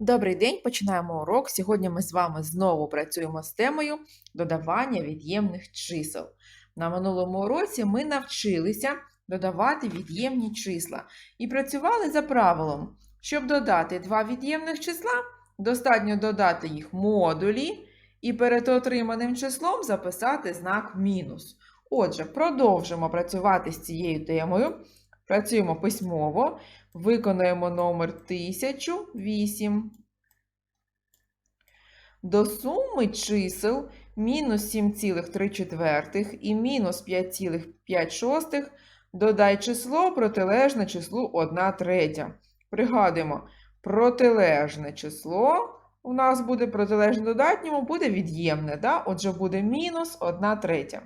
Добрий день, починаємо урок. Сьогодні ми з вами знову працюємо з темою додавання від'ємних чисел. На минулому уроці ми навчилися додавати від'ємні числа і працювали за правилом. Щоб додати два від'ємних числа, достатньо додати їх модулі і перед отриманим числом записати знак мінус. Отже, продовжимо працювати з цією темою. Працюємо письмово. Виконуємо номер 1008. До суми чисел мінус 7,3 і мінус 5,5 додай число протилежне числу 1 третя. Пригадуємо, протилежне число у нас буде протилежне додатньому, буде від'ємне. Да? Отже, буде мінус 1 третя.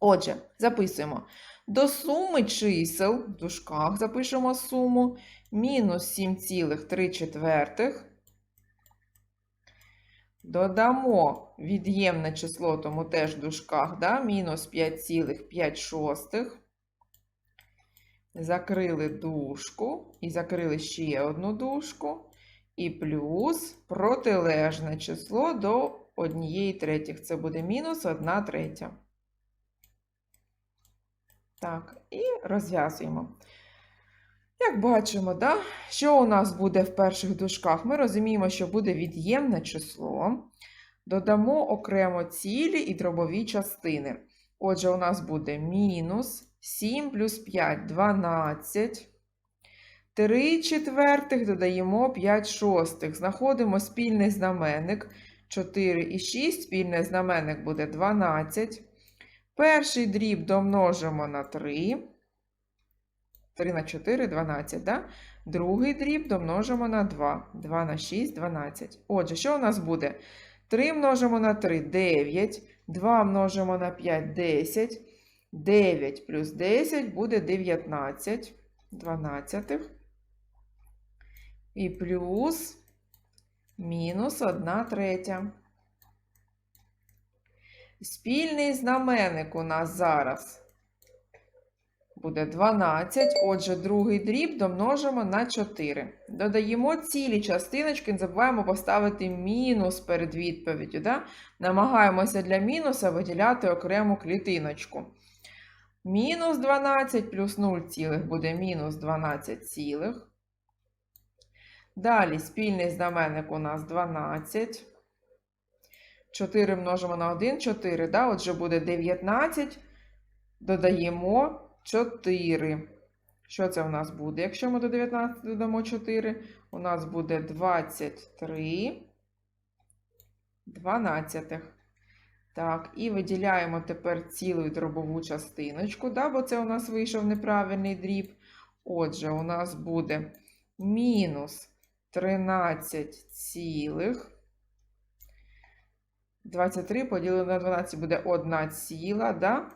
Отже, записуємо. До суми чисел, в дужках запишемо суму, мінус 7,3. Додамо від'ємне число, тому теж в дужках, да? мінус 5,5. Закрили дужку і закрили ще одну дужку. І плюс протилежне число до 1 третіх. Це буде мінус 1 третя. Так, і розв'язуємо. Як бачимо, да, що у нас буде в перших дужках? Ми розуміємо, що буде від'ємне число. Додамо окремо цілі і дробові частини. Отже, у нас буде мінус 7 плюс 5 12. 3 четвертих додаємо 5 шостих. Знаходимо спільний знаменник 4 і 6. Спільний знаменник буде 12. Перший дріб домножимо на 3. 3 на 4 12, да? Другий дріб домножимо на 2. 2 на 6 12. Отже, що у нас буде? 3 множимо на 3 9. 2 множимо на 5 10. 9 плюс 10 буде 19. 12. І плюс мінус 1 третя. Спільний знаменник у нас зараз буде 12. Отже, другий дріб домножимо на 4. Додаємо цілі частиночки, не забуваємо поставити мінус перед відповіддю. Да? Намагаємося для мінуса виділяти окрему клітиночку. Мінус 12 плюс 0 цілих буде мінус 12 цілих. Далі спільний знаменник у нас 12. 4 множимо на 1, 4. Да? Отже, буде 19. Додаємо 4. Що це у нас буде? Якщо ми до 19 додамо 4, у нас буде 23 12. Так, і виділяємо тепер цілу дробову частиночку, да? бо це у нас вийшов неправильний дріб. Отже, у нас буде мінус 13 цілих. 23 поділено на 12 буде 1 ціла, да?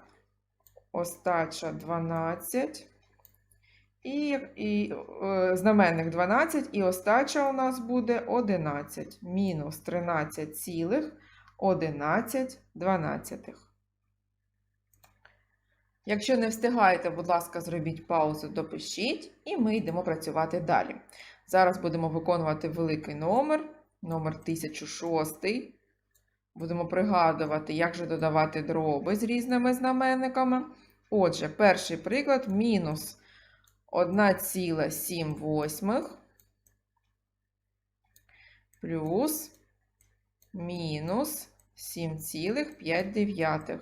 остача 12. І, і е, знаменник 12, і остача у нас буде 11. Мінус 13 цілих 11 дванадцятих. Якщо не встигаєте, будь ласка, зробіть паузу, допишіть, і ми йдемо працювати далі. Зараз будемо виконувати великий номер, номер 1006. Будемо пригадувати, як же додавати дроби з різними знаменниками. Отже, перший приклад мінус 1,7 восьмих плюс мінус 7,5.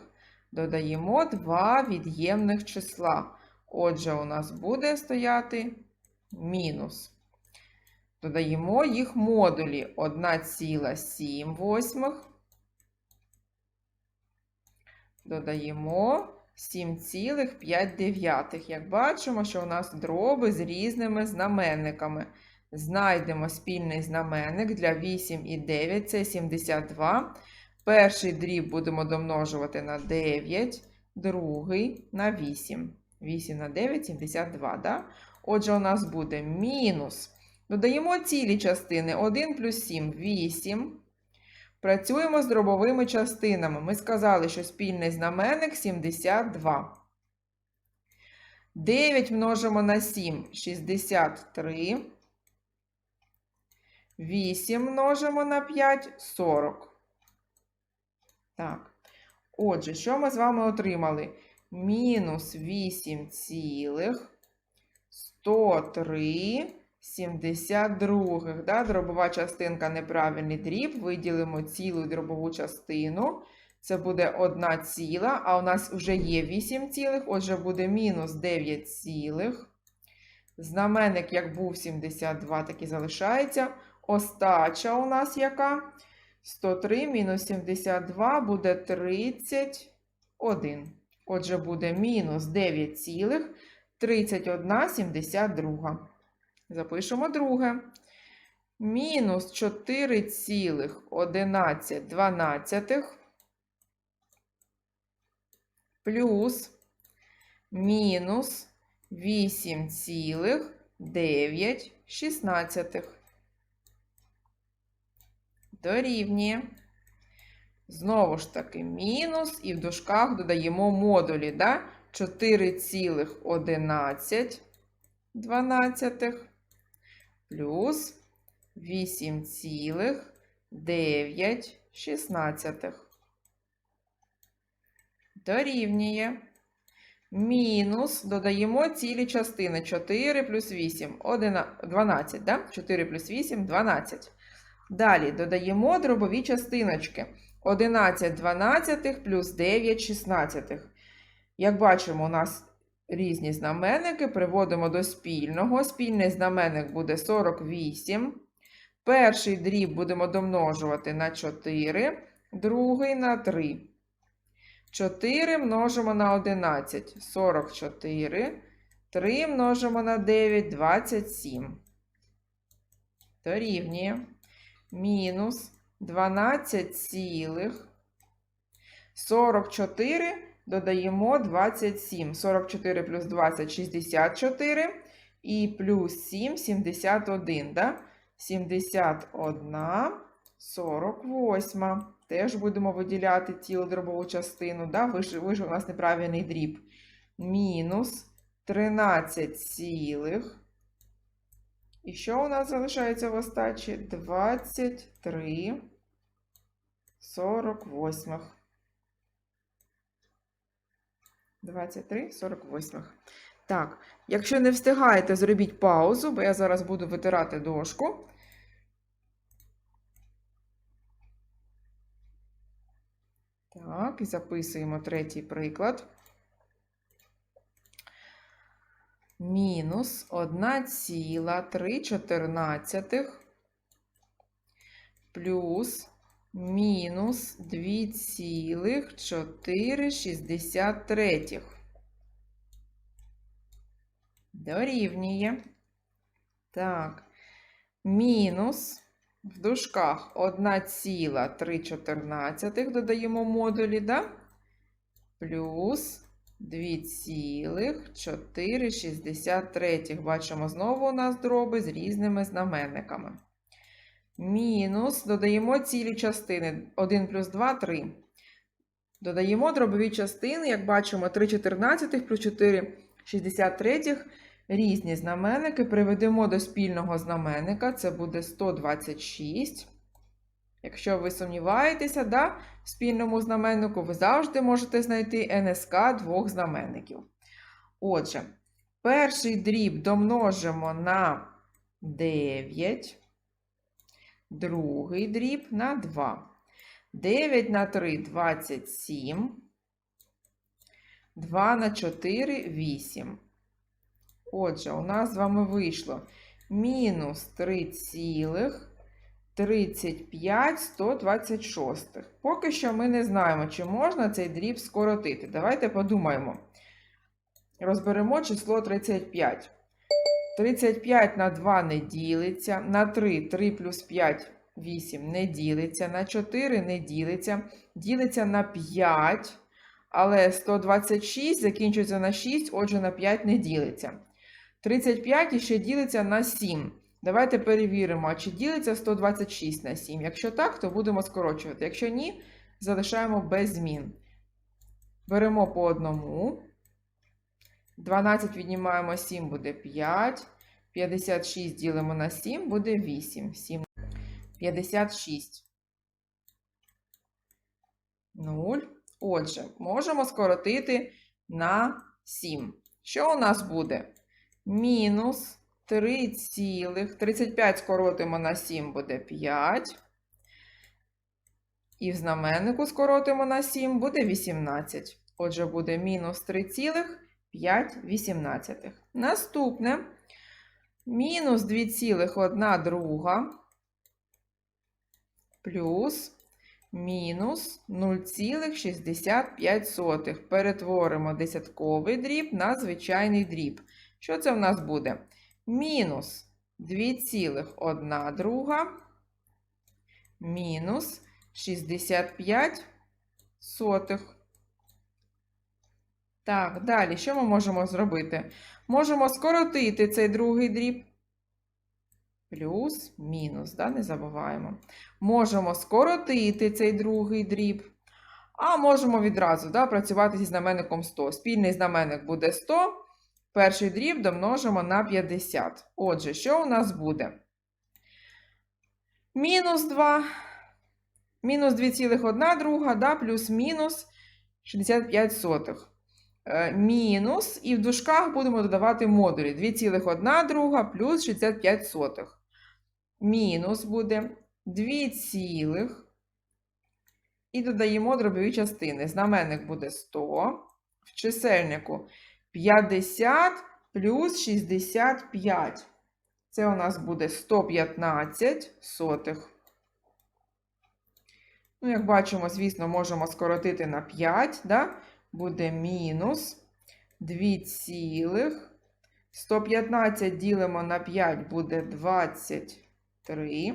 Додаємо два від'ємних числа. Отже, у нас буде стояти мінус. Додаємо їх модулі 1,7 восьмих. Додаємо 7,5. Як бачимо, що у нас дроби з різними знаменниками. Знайдемо спільний знаменник для 8 і 9 це 72. Перший дріб будемо домножувати на 9, другий на 8. 8 на 9 72. Да? Отже, у нас буде мінус. Додаємо цілі частини 1 плюс 7 8. Працюємо з дробовими частинами. Ми сказали, що спільний знаменник 72. 9 множимо на 7 63. 8 множимо на 5 40. Так. Отже, що ми з вами отримали? Мінус 8 цілих 103 72. Да? Дробова частинка неправильний дріб. Виділимо цілу дробову частину. Це буде 1 ціла, а у нас вже є 8 цілих, отже, буде мінус 9 цілих. Знаменник, як був 72, так і залишається. Остача у нас яка? 103 мінус 72 буде 31. Отже, буде мінус 9 цілих 31 72. Запишемо друге. Мінус 4 цілих 11 дванадцятих плюс мінус 8 цілих 9 шістнадцятих. Дорівнює. Знову ж таки, мінус і в дужках додаємо модулі, да? 4,11 дванадцятих плюс 8,9. Дорівнює. Мінус додаємо цілі частини 4 плюс 8, 12, да? 4 плюс 8 12. Далі додаємо дробові частиночки. 11 12 плюс 9 16. Як бачимо, у нас різні знаменники. Приводимо до спільного. Спільний знаменник буде 48. Перший дріб будемо домножувати на 4, другий на 3. 4 множимо на 11 44. 3 множимо на 9 27. Дорівнює. Мінус 12 цілих 44 додаємо 27. 44 плюс 20 64 і плюс 7 71. Да? 71 48. Теж будемо виділяти цілу дробову частину. Да? Вийшов у нас неправильний дріб. Мінус 13 цілих. І що у нас залишається в остачі? 23 48. 23 48. Так, якщо не встигаєте, зробіть паузу, бо я зараз буду витирати дошку. Так, і записуємо третій приклад. Мінус 1,314 плюс мінус 2,463. Дорівнює. Так, мінус в дужках 1,314 додаємо модулі, да? Плюс 2,463. Бачимо, знову у нас дроби з різними знаменниками. Мінус додаємо цілі частини 1 плюс 2 3. Додаємо дробові частини, як бачимо, 3 14 плюс 4 63 різні знаменники. Приведемо до спільного знаменника, це буде 126. Якщо ви сумніваєтеся, да, в спільному знаменнику, ви завжди можете знайти НСК двох знаменників. Отже, перший дріб домножимо на 9, другий дріб на 2. 9 на 3 27. 2 на 4 8. Отже, у нас з вами вийшло мінус 3 цілих 35 126. Поки що ми не знаємо, чи можна цей дріб скоротити. Давайте подумаємо. Розберемо число 35. 35 на 2 не ділиться, на 3 3 плюс 5 8 не ділиться, на 4 не ділиться, ділиться на 5, але 126 закінчується на 6, отже, на 5 не ділиться. 35 іще ділиться на 7. Давайте перевіримо, чи ділиться 126 на 7. Якщо так, то будемо скорочувати. Якщо ні, залишаємо без змін. Беремо по одному. 12 віднімаємо 7 буде 5. 56 ділимо на 7 буде 8. 7. 56. 0. Отже, можемо скоротити на 7. Що у нас буде? Мінус 3 цілих. 35 скоротимо на 7 буде 5. І в знаменнику скоротимо на 7 буде 18. Отже, буде мінус 3,5. Наступне. Мінус 2,1 друга плюс мінус 0,65. Перетворимо десятковий дріб на звичайний дріб. Що це в нас буде? Мінус 2,1 друга мінус 65 сотих. Так, далі, що ми можемо зробити? Можемо скоротити цей другий дріб. Плюс, мінус, да, не забуваємо. Можемо скоротити цей другий дріб. А можемо відразу да, працювати зі знаменником 100. Спільний знаменник буде 100. Перший дріб домножимо на 50. Отже, що у нас буде? Мінус 2. Мінус 2,1 друга, да, плюс мінус 65 сотих. Е, мінус, і в дужках будемо додавати модулі 2,1 друга плюс 65 сотих. Мінус буде 2 цілих. І додаємо дробові частини. Знаменник буде 100. В чисельнику 50 плюс 65. Це у нас буде 115 сотих. Ну, як бачимо, звісно, можемо скоротити на 5, да? Буде мінус 2 цілих. 115 ділимо на 5 буде 23.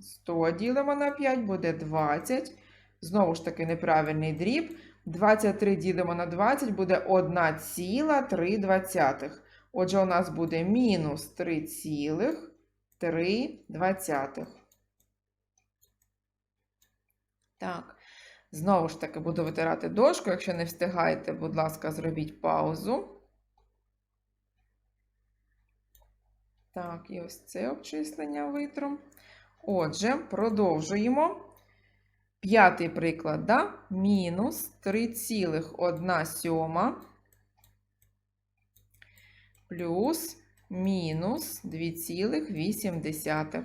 100 ділимо на 5 буде 20. Знову ж таки, неправильний дріб. 23 ділимо на 20 буде 1,3. Отже, у нас буде мінус 3,3. Так. Знову ж таки, буду витирати дошку. Якщо не встигаєте, будь ласка, зробіть паузу. Так, і ось це обчислення витру. Отже, продовжуємо. П'ятий приклад, да? мінус 3,1 сьома плюс мінус 2,8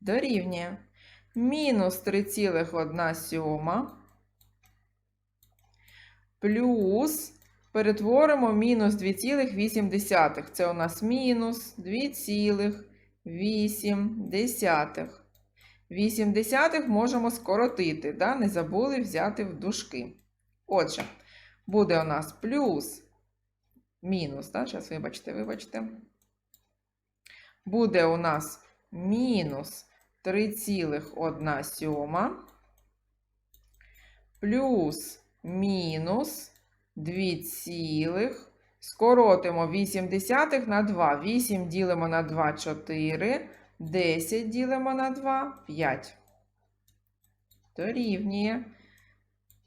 дорівнює мінус 3,1 сьома плюс перетворимо мінус 2,8. Це у нас мінус 2,8. 8 десятих можемо скоротити, да? не забули взяти в дужки. Отже, буде у нас плюс мінус, да? зараз вибачте, вибачте. Буде у нас мінус 3,1 сьома плюс мінус 2 цілих. Скоротимо 8 десятих на 2. 8 ділимо на 2 4. 10 ділимо на 2 5. Дорівнює.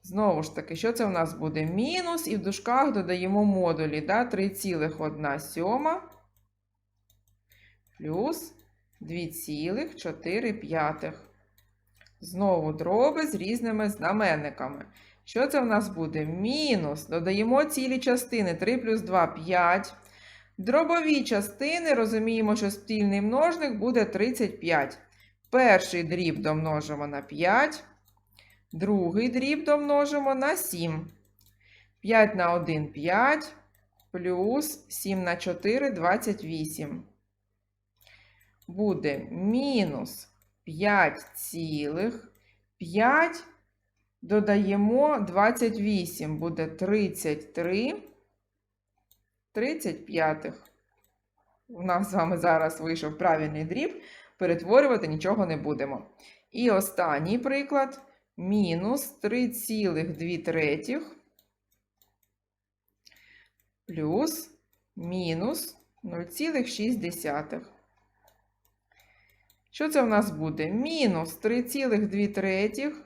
Знову ж таки, що це в нас буде? Мінус, і в дужках додаємо модулі. Да? 3,1 сьома плюс 2,4. Знову дроби з різними знаменниками. Що це в нас буде? Мінус. Додаємо цілі частини 3 плюс 2 5. Дробові частини розуміємо, що спільний множник буде 35. Перший дріб домножимо на 5. Другий дріб домножимо на 7. 5 на 1 5. Плюс 7 на 4 28 буде мінус 5 цілих 5, додаємо 28, буде 33, 35. У нас з вами зараз вийшов правильний дріб, перетворювати нічого не будемо. І останній приклад мінус 3,2 третіх плюс мінус 0,6. Що це в нас буде? Мінус 3,2 третіх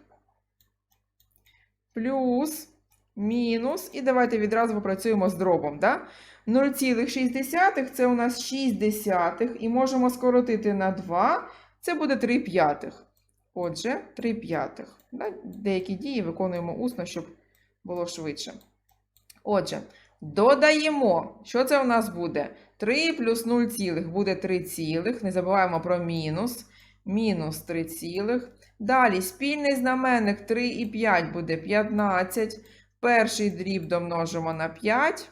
плюс мінус. І давайте відразу попрацюємо з дробом. Да? 0,6 це у нас 6 десятих. І можемо скоротити на 2. Це буде 3 п'ятих. Отже, 3 п'ятих. Деякі дії виконуємо усно, щоб було швидше. Отже, додаємо. Що це у нас буде? 3 плюс 0 цілих буде 3 цілих. Не забуваємо про мінус. Мінус 3 цілих. Далі спільний знаменник 3 і 5 буде 15. Перший дріб домножимо на 5,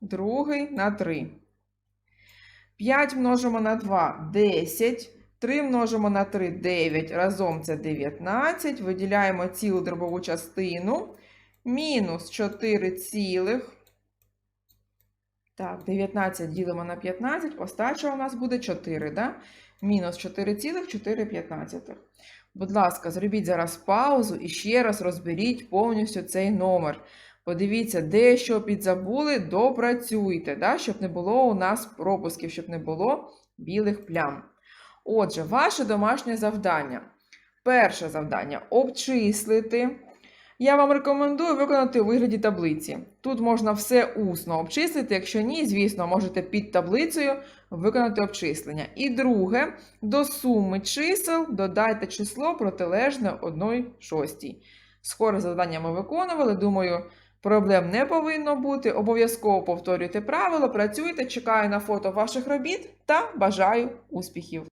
другий на 3. 5 множимо на 2 10. 3 множимо на 3 9. Разом це 19. Виділяємо цілу дробову частину. Мінус 4 цілих. Так, 19 ділимо на 15. Остача у нас буде 4, да? Мінус 4,415. Будь ласка, зробіть зараз паузу і ще раз розберіть повністю цей номер. Подивіться, де що підзабули, допрацюйте, да? щоб не було у нас пропусків, щоб не було білих плям. Отже, ваше домашнє завдання. Перше завдання обчислити. Я вам рекомендую виконати у вигляді таблиці. Тут можна все усно обчислити, якщо ні, звісно, можете під таблицею виконати обчислення. І друге, до суми чисел додайте число протилежне 1 шостій. Схоже завдання ми виконували, думаю, проблем не повинно бути. Обов'язково повторюйте правило, працюйте, чекаю на фото ваших робіт та бажаю успіхів!